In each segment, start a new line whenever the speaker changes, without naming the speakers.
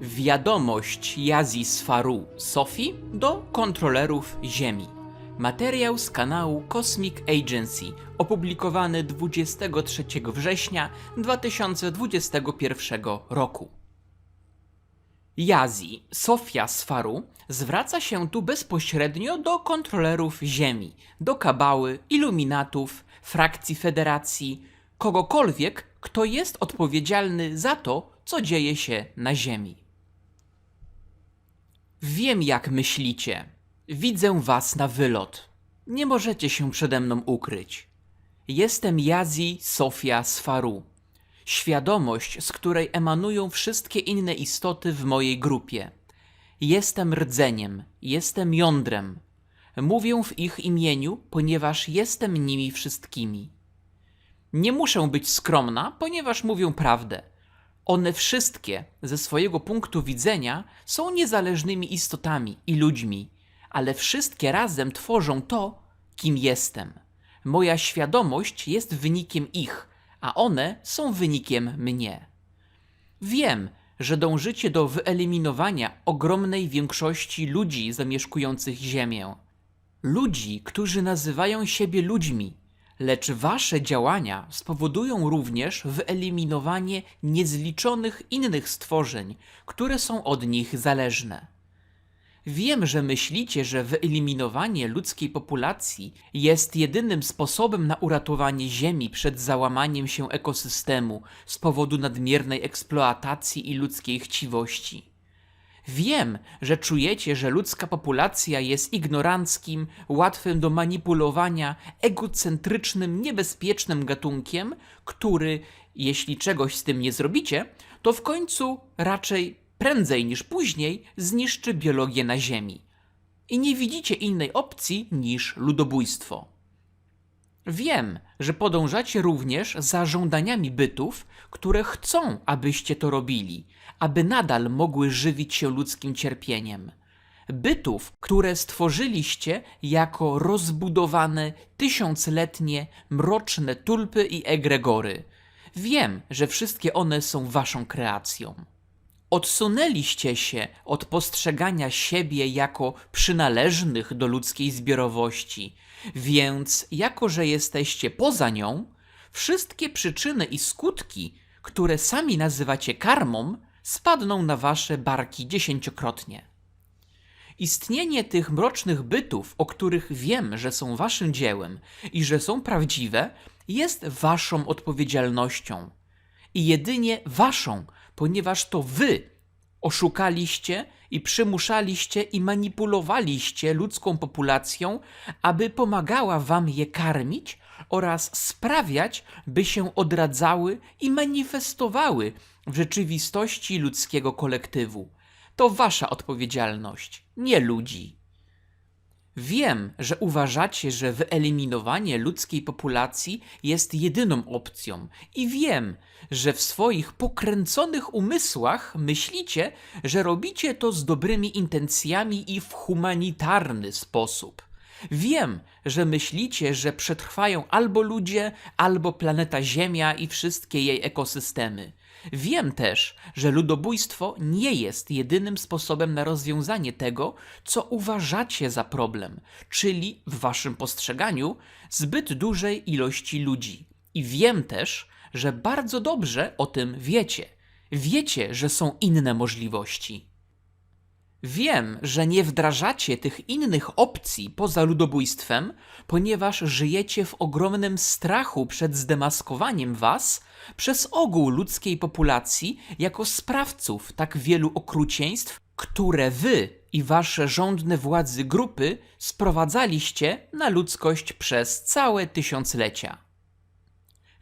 Wiadomość Jazji z Faru Sofii do kontrolerów Ziemi. Materiał z kanału Cosmic Agency, opublikowany 23 września 2021 roku. Jazji, Sofia z Faru, zwraca się tu bezpośrednio do kontrolerów Ziemi, do kabały, iluminatów, frakcji federacji, kogokolwiek, kto jest odpowiedzialny za to, co dzieje się na Ziemi. Wiem, jak myślicie. Widzę was na wylot. Nie możecie się przede mną ukryć. Jestem Jazi Sofia z Faru. Świadomość, z której emanują wszystkie inne istoty w mojej grupie. Jestem rdzeniem, jestem jądrem. Mówię w ich imieniu, ponieważ jestem nimi wszystkimi. Nie muszę być skromna, ponieważ mówię prawdę. One wszystkie, ze swojego punktu widzenia, są niezależnymi istotami i ludźmi, ale wszystkie razem tworzą to, kim jestem. Moja świadomość jest wynikiem ich, a one są wynikiem mnie. Wiem, że dążycie do wyeliminowania ogromnej większości ludzi zamieszkujących Ziemię. Ludzi, którzy nazywają siebie ludźmi, lecz wasze działania spowodują również wyeliminowanie niezliczonych innych stworzeń, które są od nich zależne. Wiem, że myślicie, że wyeliminowanie ludzkiej populacji jest jedynym sposobem na uratowanie Ziemi przed załamaniem się ekosystemu z powodu nadmiernej eksploatacji i ludzkiej chciwości. Wiem, że czujecie, że ludzka populacja jest ignoranckim, łatwym do manipulowania, egocentrycznym, niebezpiecznym gatunkiem, który, jeśli czegoś z tym nie zrobicie, to w końcu raczej prędzej niż później zniszczy biologię na Ziemi. I nie widzicie innej opcji niż ludobójstwo. Wiem, że podążacie również za żądaniami bytów, które chcą, abyście to robili, aby nadal mogły żywić się ludzkim cierpieniem. Bytów, które stworzyliście jako rozbudowane, tysiącletnie, mroczne tulpy i egregory. Wiem, że wszystkie one są waszą kreacją. Odsunęliście się od postrzegania siebie jako przynależnych do ludzkiej zbiorowości, więc jako że jesteście poza nią, wszystkie przyczyny i skutki, które sami nazywacie karmą, spadną na wasze barki dziesięciokrotnie. Istnienie tych mrocznych bytów, o których wiem, że są waszym dziełem i że są prawdziwe, jest waszą odpowiedzialnością. I jedynie waszą, ponieważ to wy oszukaliście i przymuszaliście i manipulowaliście ludzką populacją, aby pomagała wam je karmić oraz sprawiać, by się odradzały i manifestowały w rzeczywistości ludzkiego kolektywu. To wasza odpowiedzialność, nie ludzi. Wiem, że uważacie, że wyeliminowanie ludzkiej populacji jest jedyną opcją, i wiem, że w swoich pokręconych umysłach myślicie, że robicie to z dobrymi intencjami i w humanitarny sposób. Wiem, że myślicie, że przetrwają albo ludzie, albo planeta Ziemia i wszystkie jej ekosystemy. Wiem też, że ludobójstwo nie jest jedynym sposobem na rozwiązanie tego, co uważacie za problem, czyli w waszym postrzeganiu zbyt dużej ilości ludzi. I wiem też, że bardzo dobrze o tym wiecie. Wiecie, że są inne możliwości. Wiem, że nie wdrażacie tych innych opcji poza ludobójstwem, ponieważ żyjecie w ogromnym strachu przed zdemaskowaniem was przez ogół ludzkiej populacji jako sprawców tak wielu okrucieństw, które wy i wasze rządne władzy grupy sprowadzaliście na ludzkość przez całe tysiąclecia.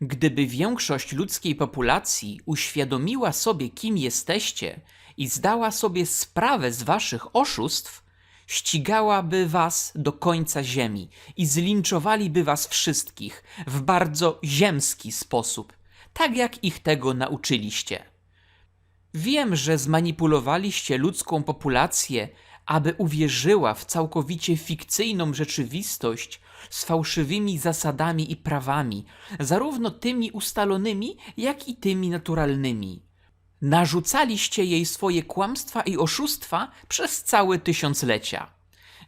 Gdyby większość ludzkiej populacji uświadomiła sobie, kim jesteście i zdała sobie sprawę z waszych oszustw, ścigałaby was do końca ziemi i zlinczowaliby was wszystkich w bardzo ziemski sposób, tak jak ich tego nauczyliście. Wiem, że zmanipulowaliście ludzką populację, aby uwierzyła w całkowicie fikcyjną rzeczywistość z fałszywymi zasadami i prawami, zarówno tymi ustalonymi, jak i tymi naturalnymi. Narzucaliście jej swoje kłamstwa i oszustwa przez całe tysiąclecia.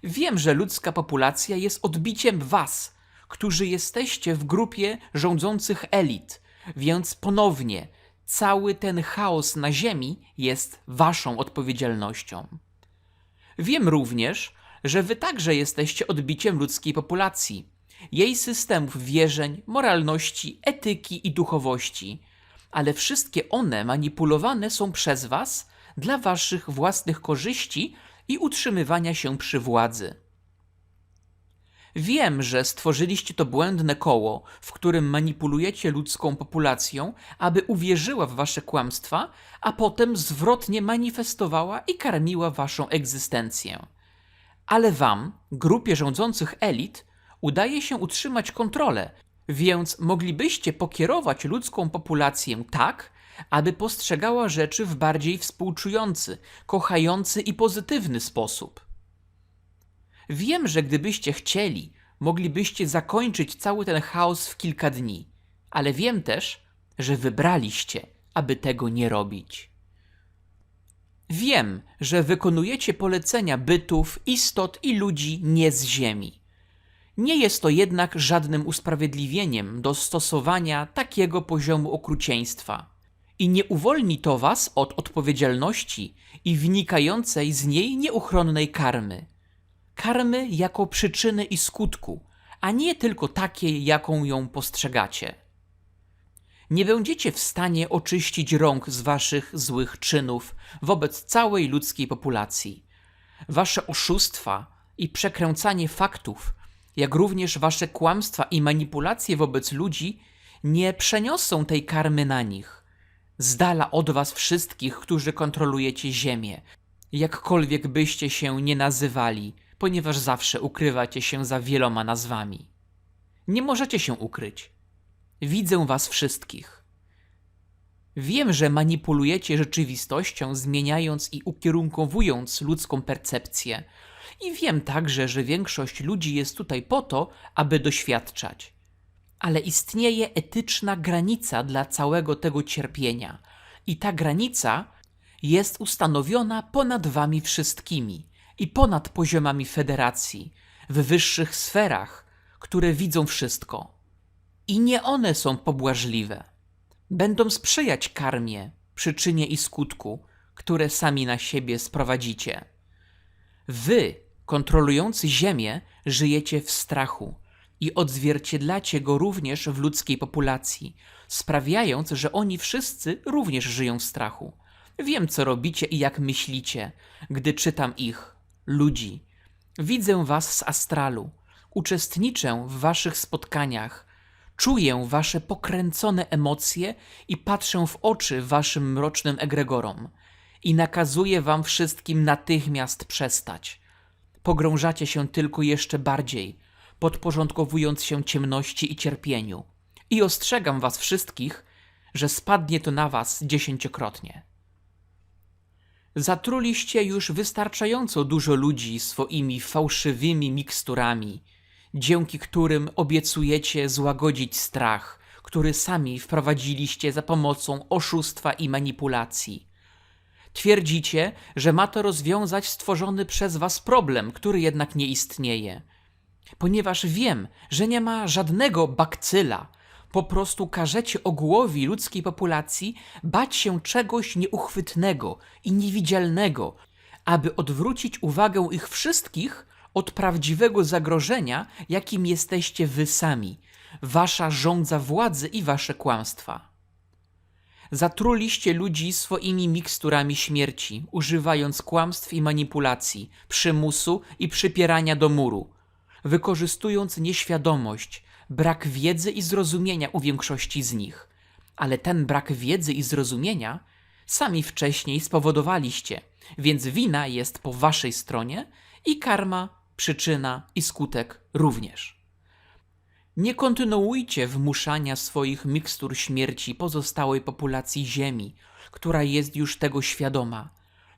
Wiem, że ludzka populacja jest odbiciem was, którzy jesteście w grupie rządzących elit, więc ponownie cały ten chaos na Ziemi jest waszą odpowiedzialnością. Wiem również, że wy także jesteście odbiciem ludzkiej populacji, jej systemów wierzeń, moralności, etyki i duchowości, ale wszystkie one manipulowane są przez was dla waszych własnych korzyści i utrzymywania się przy władzy. Wiem, że stworzyliście to błędne koło, w którym manipulujecie ludzką populacją, aby uwierzyła w wasze kłamstwa, a potem zwrotnie manifestowała i karmiła waszą egzystencję. Ale wam, grupie rządzących elit, udaje się utrzymać kontrolę, więc moglibyście pokierować ludzką populację tak, aby postrzegała rzeczy w bardziej współczujący, kochający i pozytywny sposób. Wiem, że gdybyście chcieli, moglibyście zakończyć cały ten chaos w kilka dni, ale wiem też, że wybraliście, aby tego nie robić. Wiem, że wykonujecie polecenia bytów, istot i ludzi nie z Ziemi. Nie jest to jednak żadnym usprawiedliwieniem do stosowania takiego poziomu okrucieństwa. I nie uwolni to was od odpowiedzialności i wynikającej z niej nieuchronnej karmy karmy jako przyczyny i skutku, a nie tylko takiej, jaką ją postrzegacie. Nie będziecie w stanie oczyścić rąk z waszych złych czynów wobec całej ludzkiej populacji. Wasze oszustwa i przekręcanie faktów, jak również wasze kłamstwa i manipulacje wobec ludzi nie przeniosą tej karmy na nich. Z dala od was wszystkich, którzy kontrolujecie Ziemię, jakkolwiek byście się nie nazywali, ponieważ zawsze ukrywacie się za wieloma nazwami. Nie możecie się ukryć. Widzę was wszystkich. Wiem, że manipulujecie rzeczywistością, zmieniając i ukierunkowując ludzką percepcję. I wiem także, że większość ludzi jest tutaj po to, aby doświadczać. Ale istnieje etyczna granica dla całego tego cierpienia, i ta granica jest ustanowiona ponad wami wszystkimi i ponad poziomami federacji, w wyższych sferach, które widzą wszystko. I nie one są pobłażliwe. Będą sprzyjać karmie, przyczynie i skutku, które sami na siebie sprowadzicie. Wy, kontrolujący Ziemię, żyjecie w strachu i odzwierciedlacie go również w ludzkiej populacji, sprawiając, że oni wszyscy również żyją w strachu. Wiem, co robicie i jak myślicie, gdy czytam ich, ludzi. Widzę was z astralu, uczestniczę w waszych spotkaniach, czuję wasze pokręcone emocje i patrzę w oczy waszym mrocznym egregorom i nakazuję wam wszystkim natychmiast przestać. Pogrążacie się tylko jeszcze bardziej, podporządkowując się ciemności i cierpieniu. I ostrzegam was wszystkich, że spadnie to na was dziesięciokrotnie. Zatruliście już wystarczająco dużo ludzi swoimi fałszywymi miksturami, dzięki którym obiecujecie złagodzić strach, który sami wprowadziliście za pomocą oszustwa i manipulacji. Twierdzicie, że ma to rozwiązać stworzony przez was problem, który jednak nie istnieje. Ponieważ wiem, że nie ma żadnego bakcyla, po prostu każecie ogłowi ludzkiej populacji bać się czegoś nieuchwytnego i niewidzialnego, aby odwrócić uwagę ich wszystkich od prawdziwego zagrożenia, jakim jesteście wy sami, wasza rządza władzy i wasze kłamstwa. Zatruliście ludzi swoimi miksturami śmierci, używając kłamstw i manipulacji, przymusu i przypierania do muru, wykorzystując nieświadomość, brak wiedzy i zrozumienia u większości z nich. Ale ten brak wiedzy i zrozumienia sami wcześniej spowodowaliście, więc wina jest po waszej stronie i karma, przyczyna i skutek również. Nie kontynuujcie wmuszania swoich mikstur śmierci pozostałej populacji Ziemi, która jest już tego świadoma.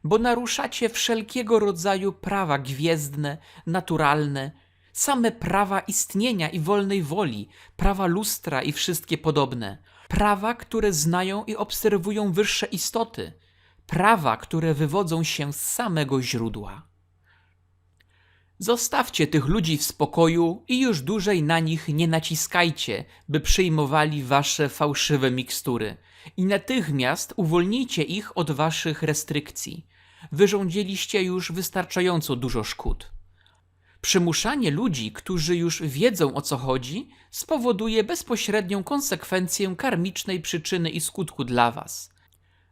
bo naruszacie wszelkiego rodzaju prawa gwiezdne, naturalne, same prawa istnienia i wolnej woli, prawa lustra i wszystkie podobne, prawa, które znają i obserwują wyższe istoty, prawa, które wywodzą się z samego źródła. Zostawcie tych ludzi w spokoju i już dłużej na nich nie naciskajcie, by przyjmowali wasze fałszywe mikstury. I natychmiast uwolnijcie ich od waszych restrykcji. Wyrządziliście już wystarczająco dużo szkód. Przymuszanie ludzi, którzy już wiedzą o co chodzi, spowoduje bezpośrednią konsekwencję karmicznej przyczyny i skutku dla Was.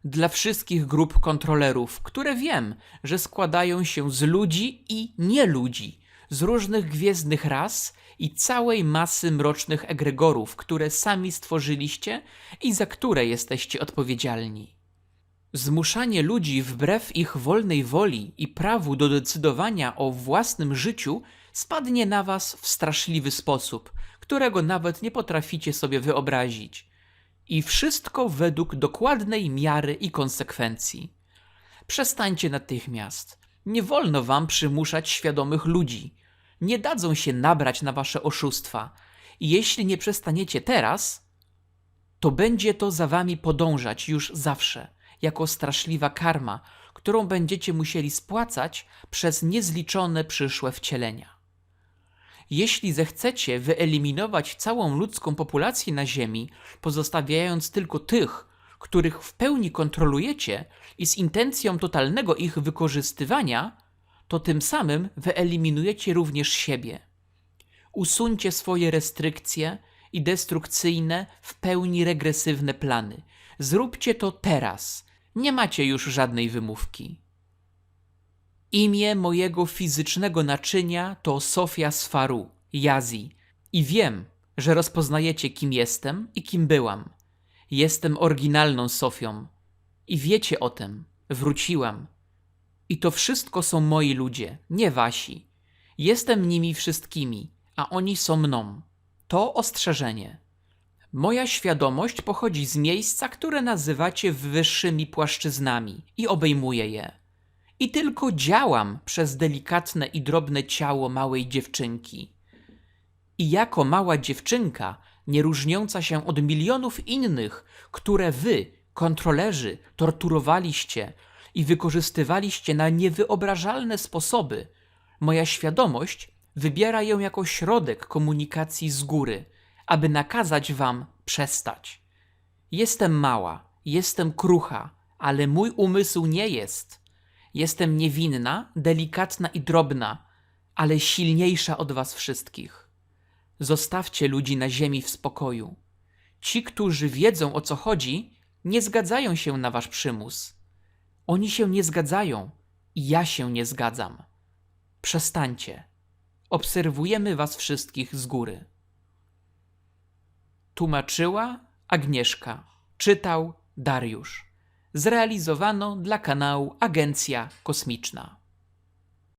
Dla wszystkich grup kontrolerów, które wiem, że składają się z ludzi i nie ludzi, z różnych gwiezdnych ras i całej masy mrocznych egregorów, które sami stworzyliście i za które jesteście odpowiedzialni. Zmuszanie ludzi wbrew ich wolnej woli i prawu do decydowania o własnym życiu spadnie na was w straszliwy sposób, którego nawet nie potraficie sobie wyobrazić. I wszystko według dokładnej miary i konsekwencji. Przestańcie natychmiast. Nie wolno wam przymuszać świadomych ludzi. Nie dadzą się nabrać na wasze oszustwa. I jeśli nie przestaniecie teraz, to będzie to za wami podążać już zawsze, jako straszliwa karma, którą będziecie musieli spłacać przez niezliczone przyszłe wcielenia. Jeśli zechcecie wyeliminować całą ludzką populację na Ziemi, pozostawiając tylko tych, których w pełni kontrolujecie i z intencją totalnego ich wykorzystywania, to tym samym wyeliminujecie również siebie. Usuńcie swoje restrykcje i destrukcyjne, w pełni regresywne plany. Zróbcie to teraz. Nie macie już żadnej wymówki. Imię mojego fizycznego naczynia to Sofia Sfaru, Jazi. I wiem, że rozpoznajecie, kim jestem i kim byłam. Jestem oryginalną Sofią. I wiecie o tym. Wróciłam. I to wszystko są moi ludzie, nie wasi. Jestem nimi wszystkimi, a oni są mną. To ostrzeżenie. Moja świadomość pochodzi z miejsca, które nazywacie wyższymi płaszczyznami i obejmuje je. I tylko działam przez delikatne i drobne ciało małej dziewczynki. I jako mała dziewczynka, nie różniąca się od milionów innych, które wy, kontrolerzy, torturowaliście i wykorzystywaliście na niewyobrażalne sposoby, moja świadomość wybiera ją jako środek komunikacji z góry, aby nakazać wam przestać. Jestem mała, jestem krucha, ale mój umysł nie jest. Jestem niewinna, delikatna i drobna, ale silniejsza od was wszystkich. Zostawcie ludzi na ziemi w spokoju. Ci, którzy wiedzą o co chodzi, nie zgadzają się na wasz przymus. Oni się nie zgadzają i ja się nie zgadzam. Przestańcie. Obserwujemy was wszystkich z góry. Tłumaczyła Agnieszka. Czytał Dariusz. Zrealizowano dla kanału Agencja Kosmiczna.